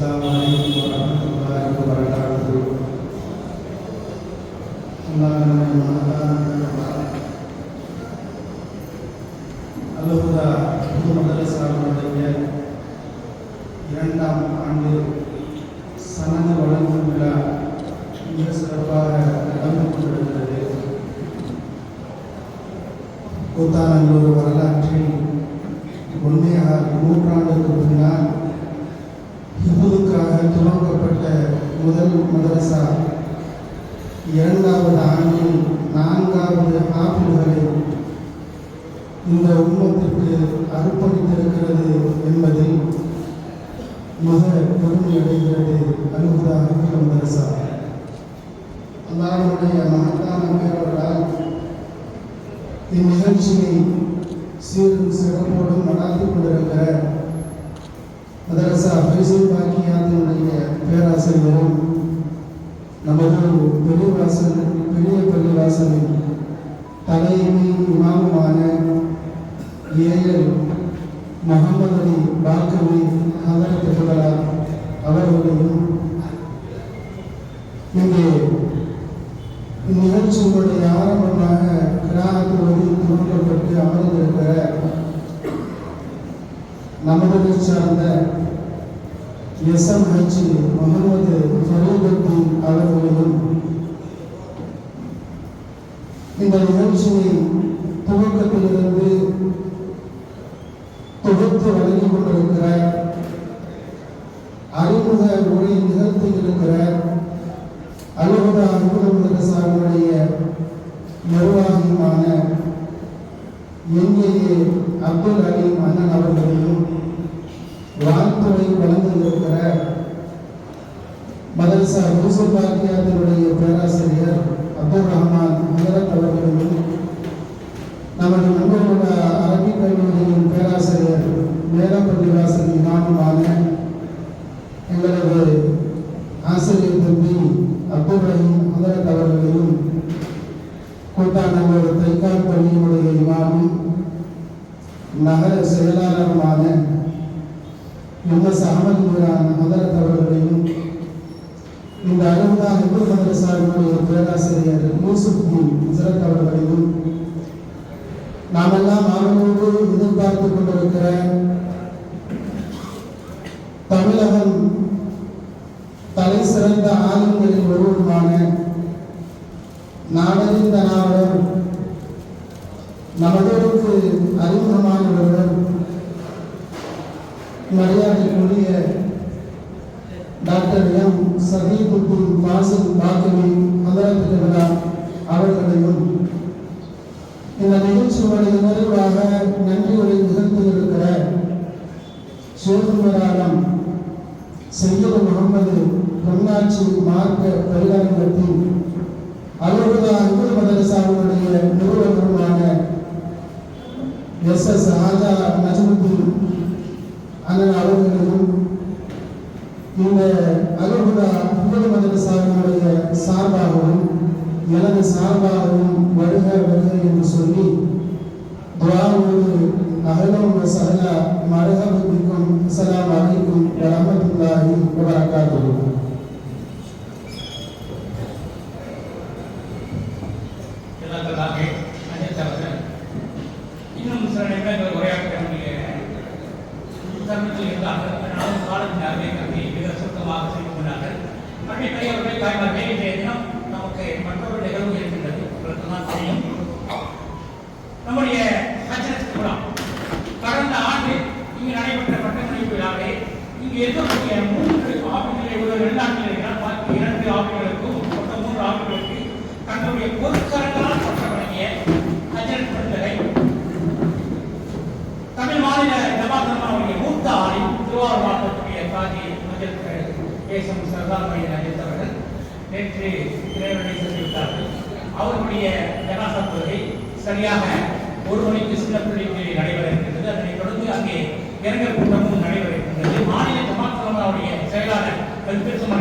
السلام عليكم ورحمة الله وبركاته اللهم அல்லஹுதா புது மதரசாவுடைய இரண்டாம் ஆண்டு சனத வழங்கும் விழா மிக சிறப்பாக நடந்து கொண்டிருக்கிறது கூத்தாநல்லூர் வரலாற்றில் உண்மையாக நூற்றாண்டுக்கு பின்னால் முதல் மதரசா. இரண்டாவது ஆண்டில் நான்காவது ஆப்பிள்களை இந்த உண்மத்திற்கு அர்ப்பணித்திருக்கிறது என்பதில் மிக பெருமை அடைகிறது அலுவலா அகில மதரசா. அல்லாஹ்வுடைய மகத்தான பேரவர்களால் இந்நிகழ்ச்சியை சீரும் சிறப்போடும் நடாத்தி கொண்டிருக்கிற மதரசா ஃபைசல் பாக்கியாத்தினுடைய பேராசிரியரும் நமது பெரியவாசல் பெரிய பள்ளிவாசலின் தலைமை இமாமுமான ஏஎல் முகமது அலி பாக்கவி ஹதரத்துகளா அவர்களையும் நமது சார்ந்த எஸ்எம்ஹெச் முகமது ஃபரீதுத்தீன் அவர்களையும் இந்த நிகழ்ச்சியை துவக்கத்திலிருந்து தொகுத்து வழங்கிக் கொண்டிருக்கிற அறிமுக உரை நிகழ்த்தி இருக்கிற அலுவலக அலுவலக சார்புடைய நிர்வாகியுமான எங்கேயே அப்துல் அலி அண்ணன் அவர்களையும் வாழ்த்துறை வழங்கியிருக்கிற மதரசா யூசுப் பாக்கியாத்தினுடைய பேராசிரியர் அப்துல் ரஹ்மான் ஹசரத் அவர்களும் நமது நண்பர்களோட அரபிக் கல்லூரியின் பேராசிரியர் மேலப்பள்ளி வாசல் இமாமுமான எங்களது ஆசிரியர் தம்பி அப்துல் ரஹீம் ஹசரத் அவர்களையும் கூட்டாநல்லூர் தைக்கால் பள்ளியினுடைய இமாமும் நகர செயலாளருமான எம்எஸ் அகமது மீரான் ஹசரத் அவர்களையும் இந்த அறுபதா இந்து மதரசாவினுடைய பேராசிரியர் யூசுப் தீன் ஹசரத் அவர்களையும் நாமெல்லாம் அவர்களோடு எதிர்பார்த்து கொண்டிருக்கிற தமிழகம் தலை சிறந்த ஆளுங்களில் ஒருவருமான நாடறிந்த நாடர் நமதோருக்கு அறிமுகமானவர்கள் மரியாதைக்குரிய டாக்டர் எம் சதீபுத்தீன் பாசில் பாக்கவி அவர்களையும் இந்த நிகழ்ச்சியுடைய நிறைவாக நன்றியுரை நிகழ்த்தி இருக்கிற சிவகுமராலம் செய்யது முகமது பொன்னாட்சி மார்க்க பரிகாரத்தின் அலுவலக அன்பு மதரசாவுடைய நிறுவனருமான எஸ் எஸ் ஆஜா நஜமுத்தீன் அண்ணன் அவர்கள் இந்த அலுவலக அன்பு மதரசாவினுடைய சார்பாகவும் எனது சார்பாகவும் வருக வருக என்று சொல்லி துவாவோடு அகலம் சகலா மரகபுக்கும் அஸ்ஸலாமு அலைக்கும் வரஹ்மத்துல்லாஹி வபரகாத்துஹு இன்னும் சில நிமிடங்கள் உரையாற்ற வேண்டிய இருந்தார்கள். நானும் காலத்தின் அருமை கல்வி மிக சுத்தமாக செய்து கொண்டார்கள். அப்படி தாய்மார்களே இன்றைய தினம் நமக்கு மற்றொரு நிகழ்வு இருக்கின்றது உங்களுக்கு தான் தெரியும் நம்முடைய கடந்த ஆண்டு இங்கு நடைபெற்ற பட்டமளிப்பு விழாவை இங்கு இருக்கக்கூடிய கேசம் சர்தார் மையன் அவர்கள் நேற்று இறைவனை சந்தித்தார்கள் அவருடைய ஜனாசா தொழுகை சரியாக ஒரு மணிக்கு சின்னப்பள்ளிக்கு நடைபெற இருக்கின்றது அதனைத் தொடர்ந்து அங்கே இரங்கல் கூட்டமும் நடைபெற இருக்கின்றது மாநில ஜமாத் தலைவருடைய செயலாளர் கல்பெருசம்